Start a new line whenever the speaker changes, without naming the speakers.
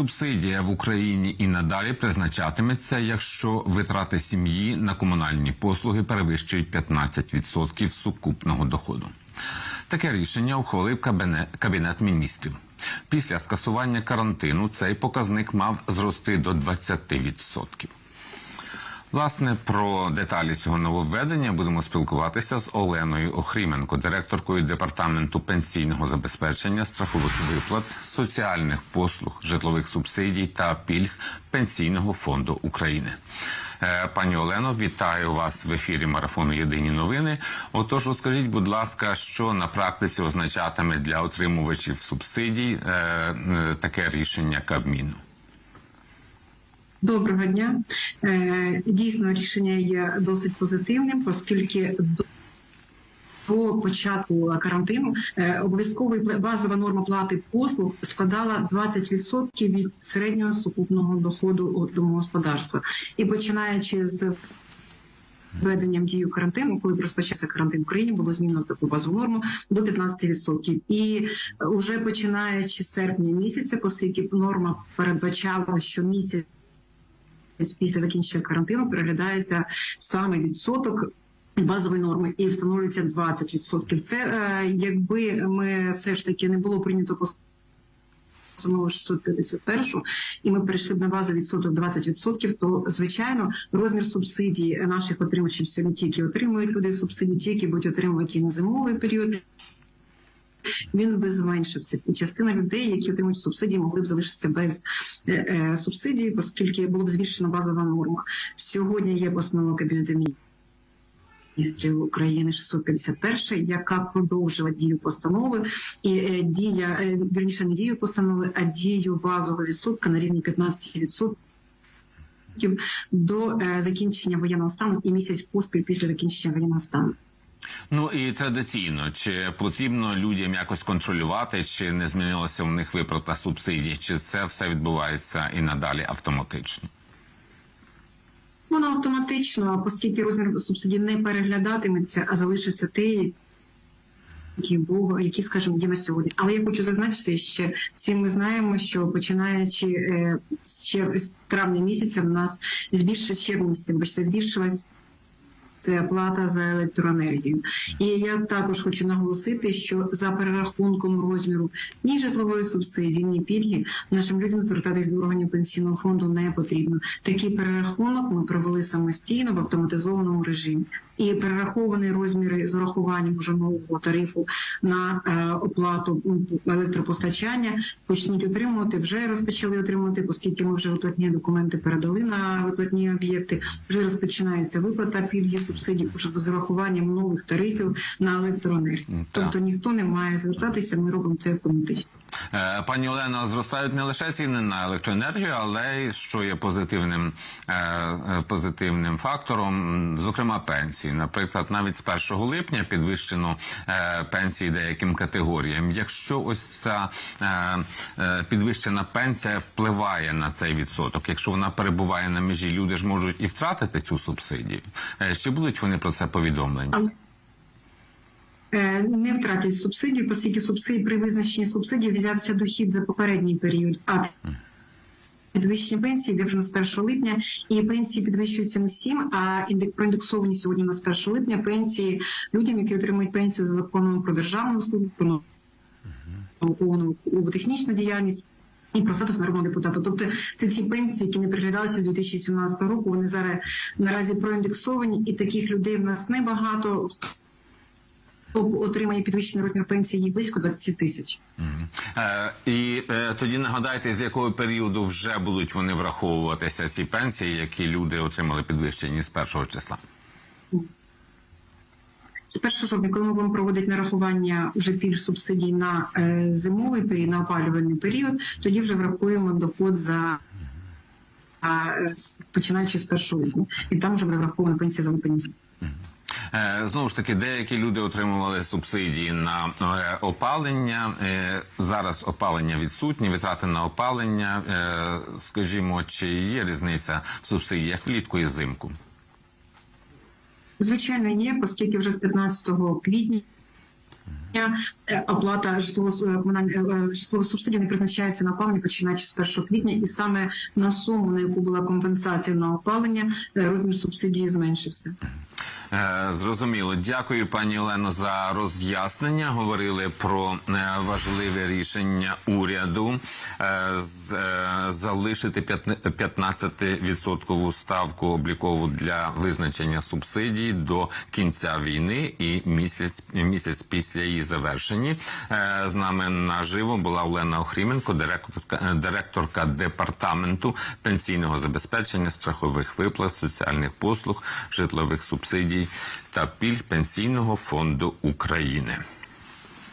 Субсидія в Україні і надалі призначатиметься, якщо витрати сім'ї на комунальні послуги перевищують 15% сукупного доходу. Таке рішення ухвалив кабінет міністрів. Після скасування карантину цей показник мав зрости до 20%. Власне, про деталі цього нововведення будемо спілкуватися з Оленою Охріменко, директоркою департаменту пенсійного забезпечення, страхових виплат, соціальних послуг, житлових субсидій та пільг Пенсійного фонду України. Е, Пані Олено, вітаю вас в ефірі марафону Єдині новини. Отож, розкажіть, будь ласка, що на практиці означатиме для отримувачів субсидій е, е, таке рішення Кабміну?
Доброго дня. Е, Дійсно, рішення є досить позитивним, оскільки до початку карантину е, обов'язковий пла- базова норма плати послуг складала 20% від середнього сукупного доходу домогосподарства. І починаючи з введенням дію карантину, коли розпочався карантин в Україні, було змінено таку базову норму до 15%. І вже починаючи з серпня місяця, оскільки норма передбачала, що місяць після закінчення карантину переглядається саме відсоток. Базової норми і встановлюється 20%. Це е, якби ми все ж таки не було прийнято постанову 651, і ми перейшли б на базу відсоток 20%, то звичайно розмір субсидій наших отримувачів сьогодні ті, які отримують люди субсидії, ті, які будуть отримувати і на зимовий період. Він би зменшився. І частина людей, які отримують субсидії, могли б залишитися без е, е, субсидій, оскільки було б збільшена базова норма. Сьогодні є постанова Кабінету міністрів України 651, яка продовжила дію постанови, і е, дія вірніше не дію постанови, а дію базового відсотка на рівні 15% до закінчення воєнного стану і місяць поспіль після закінчення воєнного стану.
Ну і традиційно, чи потрібно людям якось контролювати, чи не змінилося в них виплата субсидій, чи це все відбувається і надалі автоматично?
Воно автоматично, оскільки розмір субсидій не переглядатиметься, а залишиться той, який був, який, скажімо, є на сьогодні. Але я хочу зазначити, що всі ми знаємо, що починаючи е, з, чер... з травня місяця, в нас збільшилась з червня місяця, бачите, збільшилась. Це плата за електроенергію, і я також хочу наголосити, що за перерахунком розміру ні житлової субсидії, ні пільги нашим людям звертатись до органів пенсійного фонду не потрібно. Такий перерахунок ми провели самостійно в автоматизованому режимі. І перераховані розміри з урахуванням вже нового тарифу на е, оплату електропостачання почнуть отримувати. Вже розпочали отримувати, оскільки ми вже виплатні документи передали на виплатні об'єкти. Вже розпочинається виплата пільги субсидій уже з урахуванням нових тарифів на електроенергію. Тобто ніхто не має звертатися. Ми робимо це автоматично.
Е, Пані Олена, зростають не лише ціни на електроенергію, але й що є позитивним, е, е, позитивним фактором, зокрема пенсії. Наприклад, навіть з 1 липня підвищено пенсії деяким категоріям. Якщо ось ця підвищена пенсія впливає на цей відсоток, якщо вона перебуває на межі, люди ж можуть і втратити цю субсидію. Чи будуть вони про це повідомлені?
Е, не втратять субсидію, оскільки субсидії при визначенні субсидій взявся дохід за попередній період. А підвищення пенсії йде вже на з 1 липня, і пенсії підвищуються не всім. А індек проіндексовані сьогодні на з 1 липня пенсії людям, які отримують пенсію за законом про державну службу, про технічну діяльність. І про статус народного депутата, тобто це ці пенсії, які не приглядалися з 2017 року. Вони зараз наразі проіндексовані, і таких людей в нас небагато. Хто отримає підвищений розмір пенсії, близько 20 тисяч.
Е, і е, тоді нагадайте, з якого періоду вже будуть вони враховуватися ці пенсії, які люди отримали підвищені з першого числа.
З 1 жовтня, коли ми будемо проводити нарахування вже пільг субсидій на е, зимовий період, на опалювальний період, тоді вже врахуємо доход за а, починаючи з 1 липня. І там вже буде врахована пенсія за липень місяць.
Е, Знову ж таки, деякі люди отримували субсидії на е, опалення. Е, Зараз опалення відсутні, витрати на опалення. Скажімо, чи є різниця в субсидіях влітку і взимку?
Звичайно, є, оскільки вже з 15 квітня Оплата житлово-комунальної житлових субсидій не призначається на опалення починаючи з 1 квітня, і саме на суму, на яку була компенсація на опалення, розмір субсидії зменшився.
Е, Зрозуміло, дякую, пані Олено, за роз'яснення. Говорили про е, важливе рішення уряду е, залишити 15% ставку облікову для визначення субсидій до кінця війни і місяць місяць після її завершення. З нами наживо була Олена Охріменко, директорка, директорка департаменту пенсійного забезпечення, страхових виплат, соціальних послуг, житлових субсидій та пільг Пенсійного фонду України.